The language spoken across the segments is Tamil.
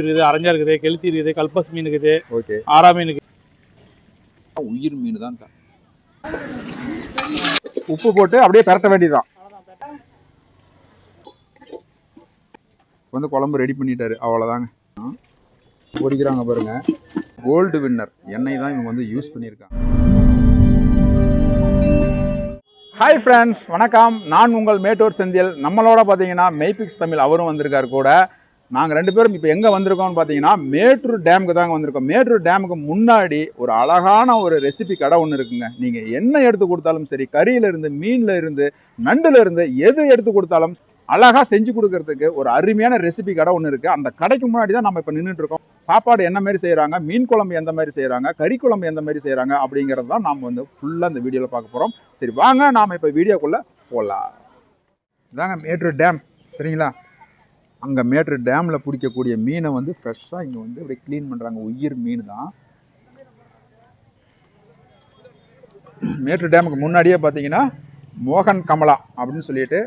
இருக்குது அரஞ்சா இருக்குது கெளுத்தி இருக்குது கல்பஸ் மீன் இருக்குது ஓகே. ஆறா மீன் இருக்குது உயிர் மீன் தான் உப்பு போட்டு அப்படியே பரட்ட வேண்டியதுதான். வந்து குழம்பு ரெடி பண்ணிட்டாரு அவ்வளோதாங்க பொரிக்கிறாங்க பாருங்க. கோல்டு வின்னர் எண்ணெய் தான் இவங்க வந்து யூஸ் பண்ணியிருக்காங்க. ஹாய் ஃப்ரெண்ட்ஸ் வணக்கம். நான் உங்கள் மேட்டூர் செந்தில். நம்மளோட பார்த்தீங்கன்னா மெய்பிக்ஸ் தமிழ் அவரும் வந்திருக்காரு கூட. நாங்கள் ரெண்டு பேரும் இப்போ எங்கே வந்திருக்கோம்னு பார்த்தீங்கன்னா மேட்டூர் டேமுக்கு தாங்க வந்திருக்கோம். மேட்டூர் டேமுக்கு முன்னாடி ஒரு அழகான ஒரு ரெசிபி கடை ஒன்று இருக்குங்க. நீங்கள் என்ன எடுத்து கொடுத்தாலும் சரி கறியிலிருந்து மீனில் இருந்து நண்டுல இருந்து எது எடுத்து கொடுத்தாலும் அழகாக செஞ்சு கொடுக்கறதுக்கு ஒரு அருமையான ரெசிபி கடை ஒன்று இருக்குது அந்த கடைக்கு முன்னாடி தான் நம்ம இப்போ நின்றுட்டு இருக்கோம். சாப்பாடு என்ன மாதிரி செய்கிறாங்க மீன் குழம்பு எந்த மாதிரி செய்கிறாங்க கறி குழம்பு எந்த மாதிரி செய்கிறாங்க அப்படிங்கிறது தான் நாம் வந்து ஃபுல்லாக இந்த வீடியோவில் பார்க்க போகிறோம் சரி வாங்க நாம் இப்போ வீடியோக்குள்ளே போகலாம் இதாங்க மேட்டூர் டேம். சரிங்களா? அங்கே மேட்ரு டேமில் பிடிக்கக்கூடிய மீனை வந்து ஃப்ரெஷ்ஷாக இங்கே வந்து அப்படியே க்ளீன் பண்ணுறாங்க உயிர் மீன் தான். மேட்ரு டேமுக்கு முன்னாடியே பார்த்தீங்கன்னா மோகன் கமலா அப்படின்னு சொல்லிட்டு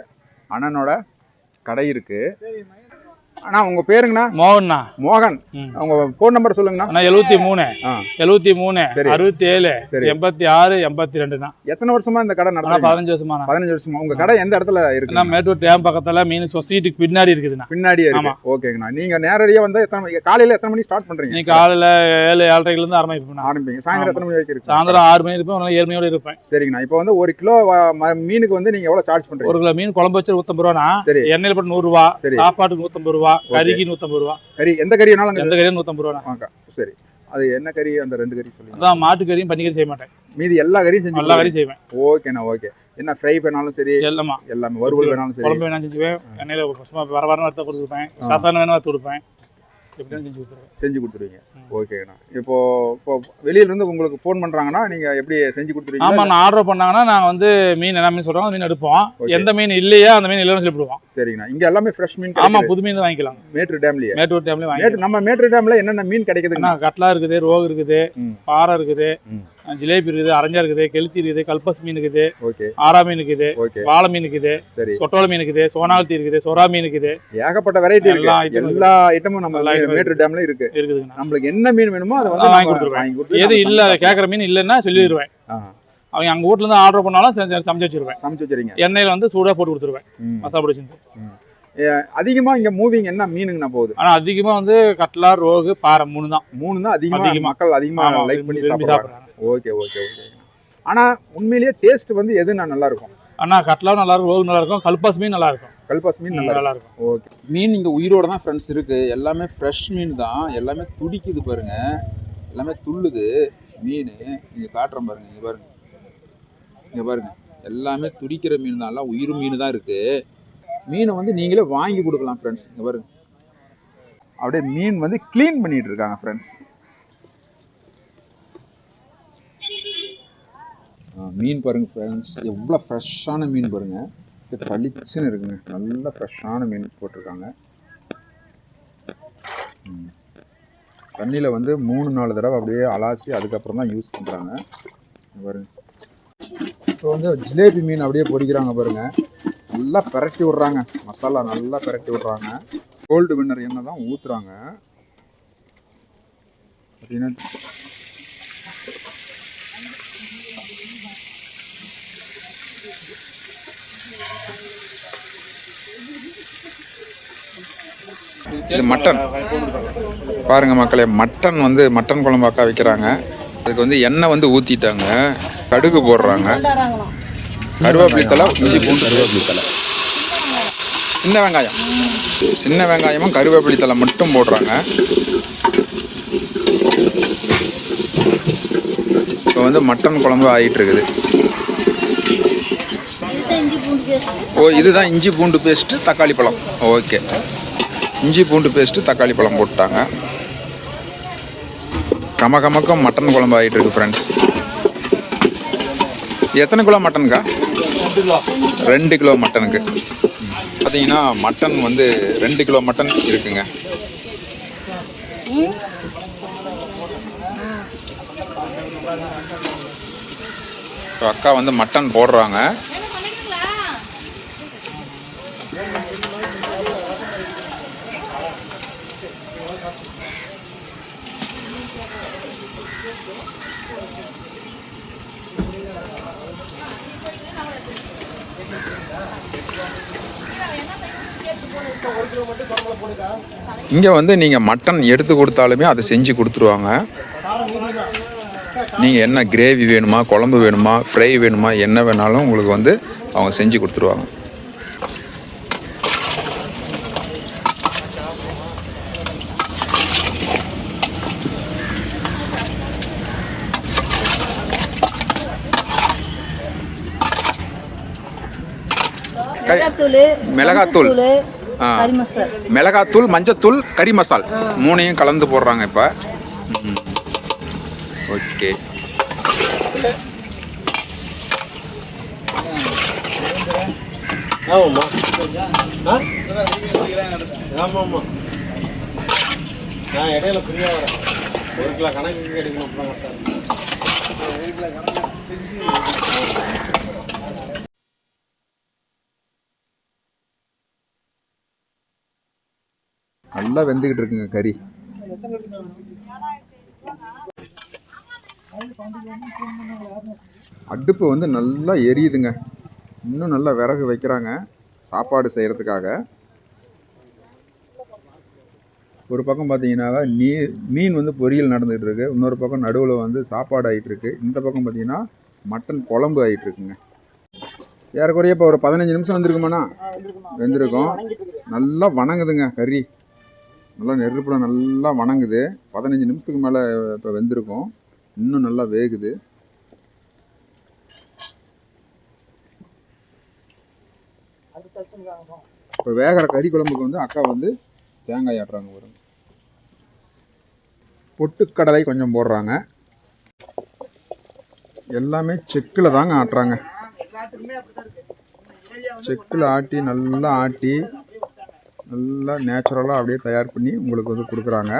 அண்ணனோட கடை இருக்குது அண்ணா உங்கள் பேருங்கண்ணா. மோகன்ண்ணா. மோகன். ம். உங்கள் ஃபோன் நம்பர் சொல்லுங்கண்ணா. அண்ணா எழுபத்தி மூணு. எழுபத்தி மூணு. அறுபத்தி ஏழு. எண்பத்தி ஆறு எண்பத்தி ரெண்டுண்ணா. எத்தனை வருஷமா இந்த கடை நடத்துறீங்க? பதினஞ்சு வருஷமாண்ணா. பதினஞ்சு வருஷமா. உங்க கடை எந்த இடத்துல அண்ணா இருக்கு மேட்டூர் டேம் பக்கத்துல மீன் சொசைட்டிக்கு பின்னாடி இருக்குதுண்ணா. ஆமா. ஓகேங்கண்ணா. நீங்க நேரடியா வந்து எத்தனை காலையில எத்தனை மணி ஸ்டார்ட் பண்றீங்க? இன்னைக்கு காலையில ஏழு ஏழரைல இருந்து ஆரம்பிப்பேன் ஆரம்பிங்க சாயந்தரம் எத்தனை மணி வரைக்கும் இருக்கு? சாயந்தரம் ஆறு மணி இருப்பேன் ஏழு மணியோட இருப்பேன். சரிங்கண்ணா. இப்போ வந்து ஒரு கிலோ மீனுக்கு வந்து நீங்க எவ்வளவு சார்ஜ் பண்றீங்க? ஒரு கிலோ மீன் குழம்பு வச்சு நூத்தம்பது ரூபாண்ணா. சரி. எண்ணெயில் போட்டு நூறு ரூபா. சரி. சாப்பாட்டுக்கு நூத்தம்பது ரூபா. கறிக்கு நூத்தம்பது ரூபா. கறி எந்த கறி வேணாலும் எந்த கறியும் நூத்தம்பது ரூபா வாங்க. சரி. அது என்ன கறி அந்த ரெண்டு கறி சொல்லுங்க. அதான் மாட்டுக்கறியும் பன்னிக்கறி செய்ய மாட்டேன். மீதி எல்லா கறியும் செஞ்சு எல்லா. கறியும் செய்வேன். ஓகேண்ணா ஓகே. என்ன ஃப்ரை வேணாலும் சரி எல்லாமா. எல்லாமே வறுவல் வேணாலும் சரி. குழம்பு வேணா செஞ்சுவேன் எண்ணெயில் சும்மா வர வர வறுத்த கொடுத்துருப்பேன் சாசான வேணா வறுத்து கொடுப்பேன். செஞ்சு செஞ்சு கொடுத்துருவீங்க. ஓகேண்ணா இப்போ இப்போ வெளியில இருந்து உங்களுக்கு ஃபோன் பண்றாங்கன்னா நீங்க எப்படி செஞ்சு கொடுத்துருவீங்க ஆமா நான் ஆர்டர் பண்ணாங்கன்னா நாங்க வந்து மீன் என்ன மீன் சொல்றாங்க மீன் எடுப்போம். எந்த மீன் இல்லையா அந்த மீன் இல்லைன்னு சொல்லிவிடுவோம். சரிங்கண்ணா. இங்க எல்லாமே ஃப்ரெஷ் மீன் ஆமா கிடைக்குது. புது மீன் வாங்கிக்கலாம். மேட்டூர் டேம்லயே. மேட்டூர் டைம்ல வாங்கிக்கலாம். மேட்டு நம்ம மேட்டூர் டேம்ல என்னென்ன மீன் கிடைக்குதுங்க? அண்ணா கட்லா இருக்குது ரோகு இருக்குது. பாறை இருக்குது. ஜிலேபி இருக்குது அரஞ்சா இருக்குது கெளுத்தி இருக்குது கல்பஸ் மீன் இருக்குது ஆரா மீன் இருக்குது வாழை மீன் இருக்குது சரி. சொட்டோல மீன் இருக்குது சோனாகத்தி இருக்குது சொரா மீன் இருக்குது. ஏகப்பட்ட வெரைட்டி இருக்கு. எல்லா ஐட்டமும் நம்ம மேட்டூர் டேம்ல இருக்கு. இருக்குதுங்கண்ணா. நம்மளுக்கு என்ன மீன் வேணுமோ அதை வந்து வாங்கி கொடுத்துருவேன். எது இல்ல கேக்குற மீன் இல்லைன்னா சொல்லிடுவேன். அவங்க அங்க வீட்ல இருந்து ஆர்டர் பண்ணாலும் சமைச்சு வச்சிருவேன். சமைச்சு வச்சிருங்க எண்ணெயில வந்து சூடா போட்டு கொடுத்துருவேன். ம். மசாலா பொடி செஞ்சு அதிகமா இங்க மூவிங் என்ன மீனுங்கண்ணா போகுது? ஆனா அதிகமா வந்து கட்லா ரோகு பாறை மூணு தான் மூணு தான் அதிகமா. மக்கள் அதிகமா லைக் பண்ணி சாப்பிடுறாங்க. Okay okay okay. ஆனா உண்மையிலேயே டேஸ்ட் வந்து எதுனா நல்லா இருக்கும் அண்ணா கட்லாவும் நல்லா இருக்கும் ரோகு நல்லா இருக்கும் கல்பாஸ் மீன் நல்லா இருக்கும் கல்பாஸ் மீன் நல்லா நல்லா இருக்கும் இருக்கும் ஓகே. மீன் இங்க உயிரோட தான் ஃப்ரெண்ட்ஸ் இருக்கு. எல்லாமே ஃப்ரெஷ் மீன் தான். எல்லாமே துடிக்குது பாருங்க. எல்லாமே துள்ளுது. மீன் நீங்க காட்டுறேன் பாருங்க இங்க பாருங்க. இங்க பாருங்க. எல்லாமே துடிக்கிற மீன் தான். எல்லாம் உயிர் மீன் தான் இருக்கு. மீனை வந்து நீங்களே வாங்கி கொடுக்கலாம் ஃப்ரெண்ட்ஸ் இங்க பாருங்க. அப்படியே மீன் வந்து க்ளீன் பண்ணிட்டு இருக்காங்க ஃப்ரெண்ட்ஸ் மீன் பாருங்கள் ஃப்ரெண்ட்ஸ் எவ்வளோ ஃப்ரெஷ்ஷான மீன் பாருங்கள் இது பளிச்சுன்னு இருக்குங்க. நல்ல ஃப்ரெஷ்ஷான மீன் போட்டிருக்காங்க. தண்ணியில் வந்து மூணு நாலு தடவை அப்படியே அலாசி அதுக்கப்புறம் தான் யூஸ் பண்ணுறாங்க பாருங்க. ஸோ வந்து ஜிலேபி மீன் அப்படியே பொரிக்கிறாங்க பாருங்கள் நல்லா பிரட்டி விட்றாங்க. மசாலா நல்லா பிரட்டி விட்றாங்க. கோல்டு வின்னர் எண்ணெய் தான் ஊற்றுறாங்க பார்த்தீங்கன்னா இது மட்டன். பாருங்க மக்களே மட்டன் வந்து மட்டன் குழம்பாக்கா வைக்கிறாங்க. அதுக்கு வந்து எண்ணெய் வந்து ஊற்றிட்டாங்க கடுகு போடுறாங்க. கருவேப்பிலை தலை இஞ்சி பூண்டு கருவேப்பிலை தலை சின்ன வெங்காயம். சின்ன வெங்காயமும் கருவேப்பிலை தலை மட்டும் போடுறாங்க. இப்போ வந்து மட்டன் குழம்பு ஆகிட்டு இருக்குது. ஓ இதுதான் இஞ்சி பூண்டு பேஸ்ட்டு தக்காளி பழம். ஓகே. இஞ்சி பூண்டு பேஸ்ட்டு தக்காளி பழம் போட்டாங்க. கம கமக்கம் மட்டன் குழம்பு ஆகிட்டு இருக்கு ஃப்ரெண்ட்ஸ் எத்தனை கிலோ மட்டனுக்கா? ரெண்டு கிலோ மட்டனுக்கு. பார்த்தீங்கன்னா மட்டன் வந்து ரெண்டு கிலோ மட்டன் இருக்குங்க. So, அக்கா வந்து மட்டன் போடுறாங்க. இங்கே வந்து நீங்கள் மட்டன் எடுத்து கொடுத்தாலுமே அதை செஞ்சு கொடுத்துருவாங்க. நீங்கள் என்ன கிரேவி வேணுமா குழம்பு வேணுமா ஃப்ரை வேணுமா என்ன வேணாலும் உங்களுக்கு வந்து அவங்க செஞ்சு கொடுத்துருவாங்க. மிளகாத்தூள் மிளகாத்தூள். மஞ்சத்தூள் கறி மசால் மூணையும் கலந்து போடுறாங்க இப்போ. ஓகே. ஆமாம்மா. நான் இடையில ஃப்ரீயாக வரேன். ஒரு கிலோ கணக்கு எடுக்கணும் அப்புறம் கரெக்டாக நல்லா வெந்துக்கிட்டு இருக்குங்க கறி. அடுப்பு வந்து நல்லா எரியுதுங்க. இன்னும் நல்லா விறகு வைக்கிறாங்க. சாப்பாடு செய்கிறதுக்காக ஒரு பக்கம் பார்த்தீங்கன்னா நீ மீன் வந்து பொரியல் நடந்துகிட்டு இருக்கு. இன்னொரு பக்கம் நடுவில் வந்து சாப்பாடு ஆகிட்டு இருக்கு. இந்த பக்கம் பார்த்தீங்கன்னா மட்டன் குழம்பு ஆகிட்டு இருக்குங்க. ஏறக்குறைய இப்போ ஒரு பதினஞ்சு நிமிஷம் வந்திருக்குமாண்ணா? வெந்திருக்கும்? நல்லா வணங்குதுங்க கறி. நல்லா நெருப்பில் நல்லா வணங்குது. பதினஞ்சு நிமிஷத்துக்கு மேலே இப்போ வெந்திருக்கும். இன்னும் நல்லா வேகுது. இப்போ வேகிற கறி குழம்புக்கு வந்து அக்கா வந்து தேங்காய் ஆட்டுறாங்க வரும் பொட்டுக்கடலை கொஞ்சம் போடுறாங்க. எல்லாமே செக்கில் தாங்க ஆட்டுறாங்க. செக்கில் ஆட்டி நல்லா ஆட்டி நல்லா நேச்சுரலாக அப்படியே தயார் பண்ணி உங்களுக்கு வந்து கொடுக்குறாங்க.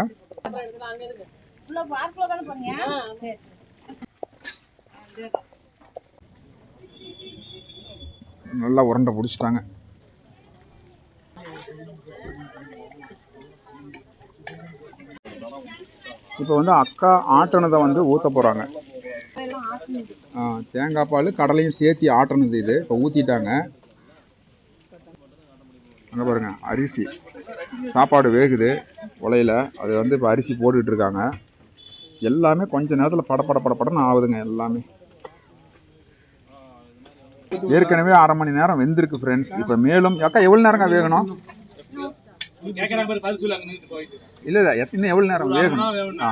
நல்லா உருண்டை பிடிச்சிட்டாங்க. இப்போ வந்து அக்கா ஆட்டினதை வந்து ஊற்ற போகிறாங்க தேங்காய் பால் கடலையும் சேர்த்து ஆட்டினது இது. இப்போ ஊற்றிட்டாங்க அங்கே பாருங்க அரிசி. சாப்பாடு வேகுது உலையில. அது வந்து இப்போ அரிசி போட்டுட்டு இருக்காங்க. எல்லாமே கொஞ்ச நேரத்தில் பட பட பட படன்னு ஆகுதுங்க எல்லாமே. ஏற்கனவே அரை மணி நேரம் வெந்திருக்கு ஃப்ரெண்ட்ஸ் இப்போ மேலும் அக்கா எவ்வளோ நேரங்க வேகணும்? இல்லை இல்லை இன்னும் எவ்வளோ நேரம் வேகணும். ஆ.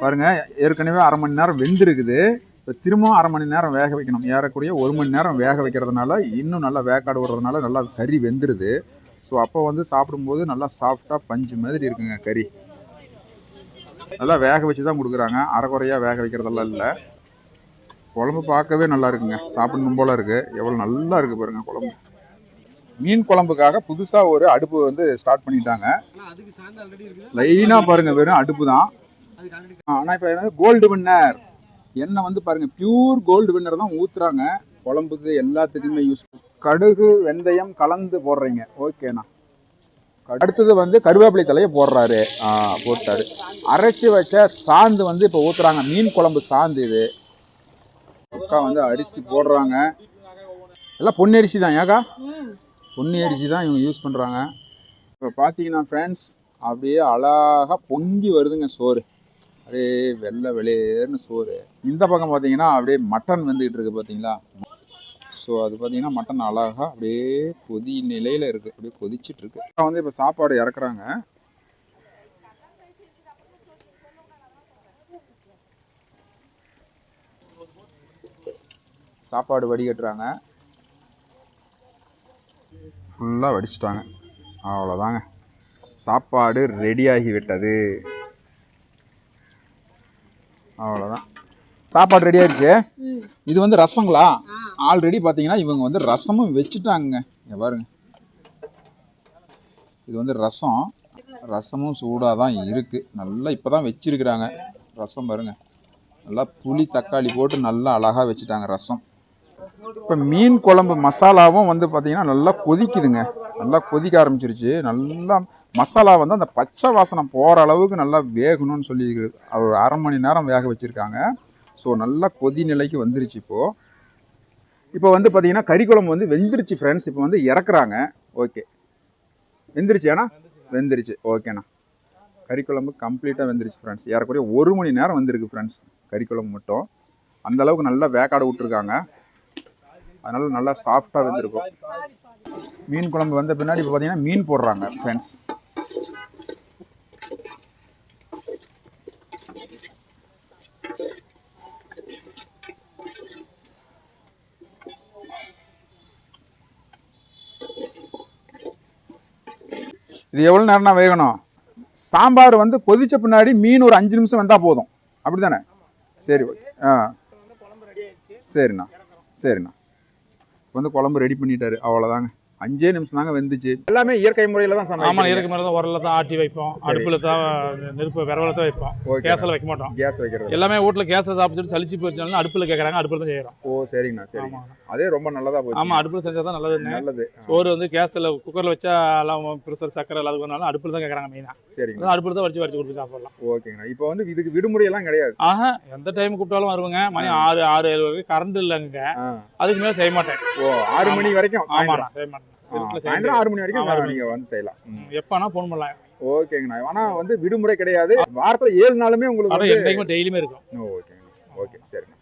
பாருங்க ஏற்கனவே அரை மணி நேரம் வெந்திருக்குது. இப்போ திரும்பவும் அரை மணி நேரம் வேக வைக்கணும். ஏறக்குறைய ஒரு மணி நேரம் வேக வைக்கிறதுனால இன்னும் நல்லா வேக்காடு விடுறதுனால நல்லா கறி வெந்துருது. ஸோ அப்போ வந்து சாப்பிடும்போது நல்லா சாஃப்டாக பஞ்சு மாதிரி இருக்குங்க கறி. நல்லா வேக வச்சு தான் கொடுக்குறாங்க அரைக்குறையாக வேக வைக்கிறதெல்லாம் இல்லை. குழம்பு பார்க்கவே நல்லா இருக்குங்க. சாப்பிடணும் போல் இருக்குது எவ்வளோ நல்லா இருக்குது பாருங்க குழம்பு. மீன் குழம்புக்காக புதுசாக ஒரு அடுப்பு வந்து ஸ்டார்ட் பண்ணிட்டாங்க. லைனாக பாருங்க வெறும் அடுப்பு தான் ஆனால் இப்போ என்ன கோல்டு வின்னர் எண்ணெய் வந்து பாருங்கள் பியூர் கோல்டு வின்னர் தான் ஊற்றுறாங்க குழம்புக்கு எல்லாத்துக்குமே யூஸ் கடுகு வெந்தயம் கலந்து போடுறீங்க. ஓகேண்ணா அடுத்தது வந்து கருவேப்பிலை தலையை போடுறாரு. போட்டாரு. அரைச்சி வச்ச சாந்து வந்து இப்போ ஊற்றுறாங்க மீன் குழம்பு சாந்து இது. அக்கா வந்து அரிசி போடுறாங்க. எல்லாம் பொன்னி அரிசி தான் ஏக்கா? பொன்னி அரிசி தான் இவங்க யூஸ் பண்ணுறாங்க இப்போ பார்த்தீங்கன்னா ஃப்ரெண்ட்ஸ் அப்படியே அழகாக பொங்கி வருதுங்க சோறு. அப்படியே வெள்ளை வெளியேறுனு சோறு. இந்த பக்கம் பார்த்தீங்கன்னா அப்படியே மட்டன் வந்துக்கிட்டு இருக்கு பார்த்தீங்களா ஸோ அது பார்த்தீங்கன்னா மட்டன் அழகாக அப்படியே கொதி நிலையில் இருக்குது அப்படியே கொதிச்சிட்டு இருக்கு வந்து இப்போ சாப்பாடு இறக்குறாங்க. சாப்பாடு வடிகட்டுறாங்க. ஃபுல்லாக வடிச்சிட்டாங்க. அவ்வளோதாங்க சாப்பாடு ரெடியாகி விட்டது அவ்வளோதான் சாப்பாடு ரெடி ஆயிடுச்சு இது வந்து ரசங்களா? ஆல்ரெடி பார்த்தீங்கன்னா இவங்க வந்து ரசமும் வச்சுட்டாங்க இங்க பாருங்க. இது வந்து ரசம். ரசமும் சூடாக தான் இருக்குது நல்லா இப்போ தான் வச்சிருக்கிறாங்க. ரசம் பாருங்க. நல்லா புளி தக்காளி போட்டு நல்லா அழகாக வச்சுட்டாங்க ரசம். இப்போ மீன் குழம்பு மசாலாவும் வந்து பார்த்தீங்கன்னா நல்லா கொதிக்குதுங்க. நல்லா கொதிக்க ஆரம்பிச்சிருச்சு. நல்லா மசாலா வந்து அந்த பச்சை வாசனை போகிற அளவுக்கு நல்லா வேகணும்னு சொல்லி ஒரு அரை மணி நேரம் வேக வச்சுருக்காங்க. ஸோ நல்லா கொதி நிலைக்கு வந்துருச்சு இப்போது இப்போ வந்து பார்த்திங்கன்னா கறி குழம்பு வந்து வெந்துருச்சு ஃப்ரெண்ட்ஸ் இப்போ வந்து இறக்குறாங்க. ஓகே வெந்துருச்சு ஏன்னா வெந்துருச்சு. ஓகேண்ணா கறி குழம்பு கம்ப்ளீட்டாக வெந்துருச்சு ஃப்ரெண்ட்ஸ் ஏறக்குறைய ஒரு மணி நேரம் வந்திருக்கு ஃப்ரெண்ட்ஸ் கறி குழம்பு மட்டும். அந்தளவுக்கு நல்லா வேக்காடு விட்டுருக்காங்க. அதனால் நல்லா சாஃப்டாக வெந்திருக்கும். மீன் குழம்பு வந்த பின்னாடி இப்போ பார்த்தீங்கன்னா மீன் போடுறாங்க ஃப்ரெண்ட்ஸ் இது எவ்வளோ நேரம்னா வேகணும்? சாம்பார் வந்து கொதித்த பின்னாடி மீன் ஒரு அஞ்சு நிமிஷம் வந்தால் போதும். அப்படி தானே சரி ஓகே. ஆ. சரிண்ணா. சரிண்ணா. வந்து குழம்பு ரெடி பண்ணிட்டாரு. அவ்வளோதாங்க அஞ்சே நிமிஷம் தாங்க வெந்துச்சு. எல்லாமே இயற்கை முறையில் தான் ஆமா சமையல் இறக்கு மாதிரி தான் உரல்ல தான் ஆட்டி வைப்போம். அடுப்புல தான் நெருப்பு விரவல தான் வைப்போம். கேஸ்ல வைக்க மாட்டோம். கேஸ் வைக்கிறது. எல்லாமே வீட்டுல கேஸ்ல சாப்பிட்டு சலிச்சு போயிடுச்சாலும் அடுப்புல கேக்குறாங்க அடுப்புல தான் செய்யறோம். ஓ சரிங்கண்ணா சரிங்க ஆமா. அதே ரொம்ப நல்லதா போச்சு. ஆமா அடுப்புல செஞ்சா தான் நல்லதுன்னு நல்லது. சோறு வந்து கேஸ்ல குக்கர்ல வச்சா எல்லாம் ப்ரெஷர் சக்கரை எல்லாம் பண்ணாலும் அடுப்புல தான் கேக்குறாங்க மெயினா சரிங்கண்ணா அடுப்புல தான் வச்சு வச்சு கொடுத்து சாப்பிடலாம். ஓகேங்கண்ணா. இப்போ வந்து இதுக்கு விடுமுறை எல்லாம் கிடையாது. ஆஹா எந்த டைம் கூப்பிட்டாலும் வருவாங்க. மணி ஆறு ஆறு ஏழு வரைக்கும் கரண்ட் இல்லைங்க. அதுக்கு மேல செய்ய மாட்டேன். ஓ ஆறு மணி வரைக்கும் ஆமா சாயந்தரம். நான் செய்ய மாட்டேன். சாயந்தரம் ஆறு மணி வரைக்கும் நீங்க வந்து செய்யலாம். எப்பனா போன் பண்ணலாம். ஓகேங்கண்ணா ஆனா வந்து விடுமுறை கிடையாது. வாரத்துல ஏழு நாளுமே உங்களுக்கு டெய்லியுமே இருக்கும். ஓகேங்கண்ணா ஓகே சரிண்ணா